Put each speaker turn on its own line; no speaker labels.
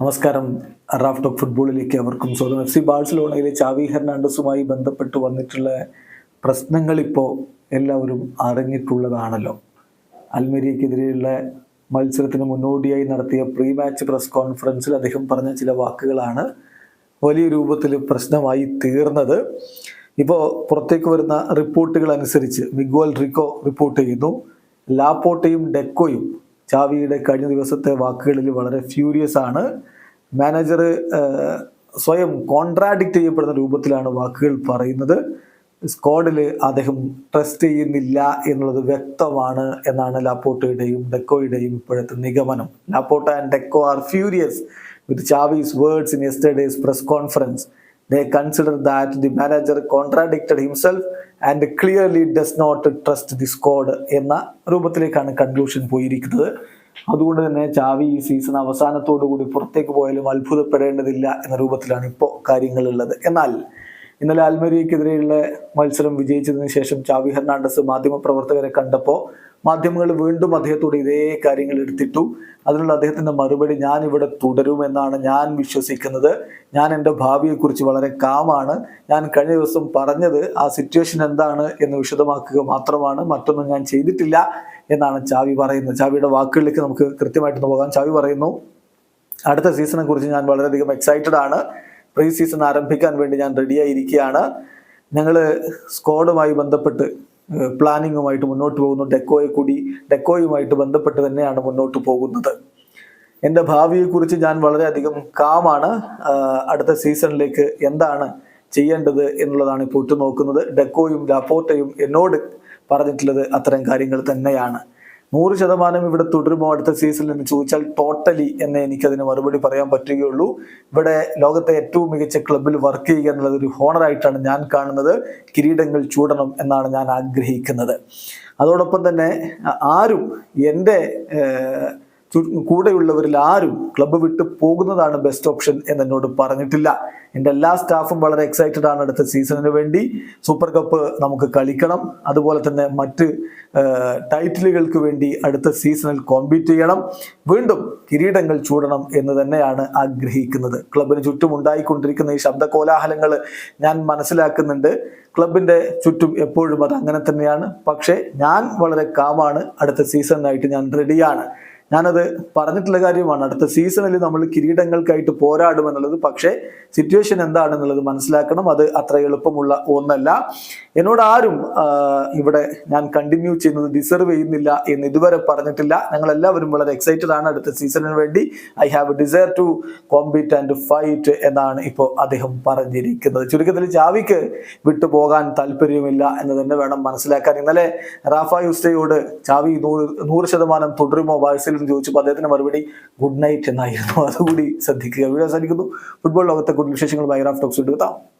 നമസ്കാരം. Raf talk ഫുട്ബോളിലേക്ക് അവർക്കും സ്വന്തം എഫ് സി ബാഴ്സലോണയിലെ ചാവി ഹെർണാണ്ടസുമായി ബന്ധപ്പെട്ട് വന്നിട്ടുള്ള പ്രശ്നങ്ങൾ ഇപ്പോൾ എല്ലാവരും അറിഞ്ഞിട്ടുള്ളതാണല്ലോ. അൽമേരിയക്കെതിരെയുള്ള മത്സരത്തിന് മുന്നോടിയായി നടത്തിയ പ്രീ മാച്ച് പ്രസ് കോൺഫറൻസിൽ അദ്ദേഹം പറഞ്ഞ ചില വാക്കുകളാണ് വലിയ രൂപത്തിൽ പ്രശ്നമായി തീർന്നത്. ഇപ്പോൾ പുറത്തേക്ക് വരുന്ന റിപ്പോർട്ടുകൾ അനുസരിച്ച് മിഗ്വൽ റിക്കോ റിപ്പോർട്ട് ചെയ്യുന്നു. ലാപ്പോട്ടയും ഡെക്കോയും ചാവിയുടെ കഴിഞ്ഞ ദിവസത്തെ വാക്കുകളിൽ വളരെ ഫ്യൂരിയസ് ആണ്. മാനേജർ സ്വയം കോൺട്രാഡിക്റ്റ് ചെയ്യപ്പെടുന്ന രൂപത്തിലാണ് വാക്കുകൾ പറയുന്നത്. സ്ക്വാഡിൽ അദ്ദേഹം ട്രസ്റ്റ് ചെയ്യുന്നില്ല എന്നുള്ളത് വ്യക്തമാണ് എന്നാണ് ലാപ്പോട്ടയുടെയും ഡെക്കോയുടെയും ഇപ്പോഴത്തെ നിഗമനം. Laporta and Deco are furious with Xavi's words in yesterday's press conference they consider that the manager contradicted himself and clearly does not trust the squad എന്ന രൂപത്തിലേക്കാണ് കൺക്ലൂഷൻ പോയിരിക്കുന്നത്. അതുകൊണ്ട് തന്നെ ചാവി ഈ സീസൺ അവസാനത്തോടു കൂടി പുറത്തേക്ക് പോയാലും അത്ഭുതപ്പെടേണ്ടതില്ല എന്ന രൂപത്തിലാണ് ഇപ്പോൾ കാര്യങ്ങൾ ഉള്ളത് എന്നാൽ ഇന്നലെ അൽമരിക്കെതിരെയുള്ള മത്സരം വിജയിച്ചതിന് ശേഷം ചാവി ഹെർണാണ്ടസ് മാധ്യമപ്രവർത്തകരെ കണ്ടപ്പോൾ മാധ്യമങ്ങൾ വീണ്ടും അദ്ദേഹത്തോട് ഇതേ കാര്യങ്ങൾ എടുത്തിട്ടു. അതിനുള്ള അദ്ദേഹത്തിന്റെ മറുപടി ഞാൻ ഇവിടെ തുടരുമെന്നാണ് ഞാൻ വിശ്വസിക്കുന്നത്. ഞാൻ എന്റെ ഭാവിയെക്കുറിച്ച് വളരെ കാമാണ്. ഞാൻ കഴിഞ്ഞ ദിവസം പറഞ്ഞത് ആ സിറ്റുവേഷൻ എന്താണ് എന്ന് വിശദമാക്കുക മാത്രമാണ്. മറ്റൊന്നും ഞാൻ ചെയ്തിട്ടില്ല എന്നാണ് ചാവി പറയുന്നത്. ചാവിയുടെ വാക്കുകളിലേക്ക് നമുക്ക് കൃത്യമായിട്ടൊന്ന് പോകാം. ചാവി പറയുന്നു അടുത്ത സീസണെ കുറിച്ച് ഞാൻ വളരെയധികം എക്സൈറ്റഡ് ആണ്. പ്രീ സീസൺ ആരംഭിക്കാൻ വേണ്ടി ഞാൻ റെഡിയായിരിക്കുകയാണ് ഞങ്ങൾ സ്ക്വാഡുമായി ബന്ധപ്പെട്ട് പ്ലാനിങ്ങുമായിട്ട് മുന്നോട്ട് പോകുന്നു. ഡെക്കോയെ കൂടി ഡെക്കോയുമായിട്ട് ബന്ധപ്പെട്ട് തന്നെയാണ് മുന്നോട്ട് പോകുന്നത്. എന്റെ ഭാവിയെക്കുറിച്ച് ഞാൻ വളരെയധികം കാമാണ്. അടുത്ത സീസണിലേക്ക് എന്താണ് ചെയ്യേണ്ടത് എന്നുള്ളതാണ് ഇപ്പോൾ ഉറ്റുനോക്കുന്നത്. ഡെക്കോയും ലാപ്പോട്ടയും എന്നോട് പറഞ്ഞിട്ടുള്ളത് അത്തരം കാര്യങ്ങൾ തന്നെയാണ്. നൂറ് ശതമാനം ഇവിടെ തുടരുമോ അടുത്ത സീസണിൽ എന്ന് ചോദിച്ചാൽ ടോട്ടലി എന്ന് എനിക്കതിന് മറുപടി പറയാൻ പറ്റുകയുള്ളൂ. ഇവിടെ ലോകത്തെ ഏറ്റവും മികച്ച ക്ലബിൽ വർക്ക് ചെയ്യുക എന്നുള്ളത് ഒരു ഹോണറായിട്ടാണ് ഞാൻ കാണുന്നത്. കിരീടങ്ങൾ ചൂടണം എന്നാണ് ഞാൻ ആഗ്രഹിക്കുന്നത്. അതോടൊപ്പം തന്നെ ആരും എന്റെ കൂടെയുള്ളവരിൽ ആരും ക്ലബ്ബ് വിട്ട് പോകുന്നതാണ് ബെസ്റ്റ് ഓപ്ഷൻ എന്ന് എന്നോട് പറഞ്ഞിട്ടില്ല. എന്റെ എല്ലാ സ്റ്റാഫും വളരെ എക്സൈറ്റഡ് ആണ് അടുത്ത സീസണിന് വേണ്ടി. സൂപ്പർ കപ്പ് നമുക്ക് കളിക്കണം. അതുപോലെ തന്നെ മറ്റ് ടൈറ്റിലുകൾക്ക് വേണ്ടി അടുത്ത സീസണിൽ കോമ്പീറ്റ് ചെയ്യണം. വീണ്ടും കിരീടങ്ങൾ ചൂടണം എന്ന് തന്നെയാണ് ആഗ്രഹിക്കുന്നത്. ക്ലബിന് ചുറ്റും ഉണ്ടായിക്കൊണ്ടിരിക്കുന്ന ഈ ശബ്ദ കോലാഹലങ്ങൾ ഞാൻ മനസ്സിലാക്കുന്നുണ്ട്. ക്ലബിന്റെ ചുറ്റും എപ്പോഴും അത് അങ്ങനെ തന്നെയാണ്. പക്ഷേ ഞാൻ വളരെ കാമാണ് അടുത്ത സീസണിനായിട്ട് ഞാൻ റെഡിയാണ് ഞാനത് പറഞ്ഞിട്ടുള്ള കാര്യമാണ്. അടുത്ത സീസണിൽ നമ്മൾ കിരീടങ്ങൾക്കായിട്ട് പോരാടുമെന്നുള്ളത് പക്ഷേ സിറ്റുവേഷൻ എന്താണെന്നുള്ളത് മനസ്സിലാക്കണം. അത് അത്ര എളുപ്പമുള്ള ഒന്നല്ല. എന്നോട് ആരും ഇവിടെ ഞാൻ കണ്ടിന്യൂ ചെയ്യുന്നത് ഡിസർവ് ചെയ്യുന്നില്ല എന്ന് ഇതുവരെ പറഞ്ഞിട്ടില്ല. ഞങ്ങൾ എല്ലാവരും വളരെ എക്സൈറ്റഡ് ആണ് അടുത്ത സീസണിന് വേണ്ടി. I have a desire to compete and fight എന്നാണ് ഇപ്പോൾ അദ്ദേഹം പറഞ്ഞിരിക്കുന്നത്. ചുരുക്കത്തിൽ ചാവിക്ക് വിട്ടുപോകാൻ താല്പര്യമില്ല എന്ന് തന്നെ വേണം മനസ്സിലാക്കാൻ. ഇന്നലെ റാഫ യുസ്റ്റയോട് ചാവി നൂറ് നൂറ് ശതമാനം തുടരുമോ? ബാഴ്സയിൽ എന്ന് ചോദിച്ചപ്പോൾ അദ്ദേഹത്തിന്റെ മറുപടി ഗുഡ് നൈറ്റ് എന്നായിരുന്നു. അതുകൂടി ശ്രദ്ധിക്കുക. അവസാനിക്കുന്നു. ഫുട്ബോൾ ലോകത്തെ കൂടുതൽ വിശേഷങ്ങൾ ബൈഗ്രാഫ് ടോക്സ് എടുത്താം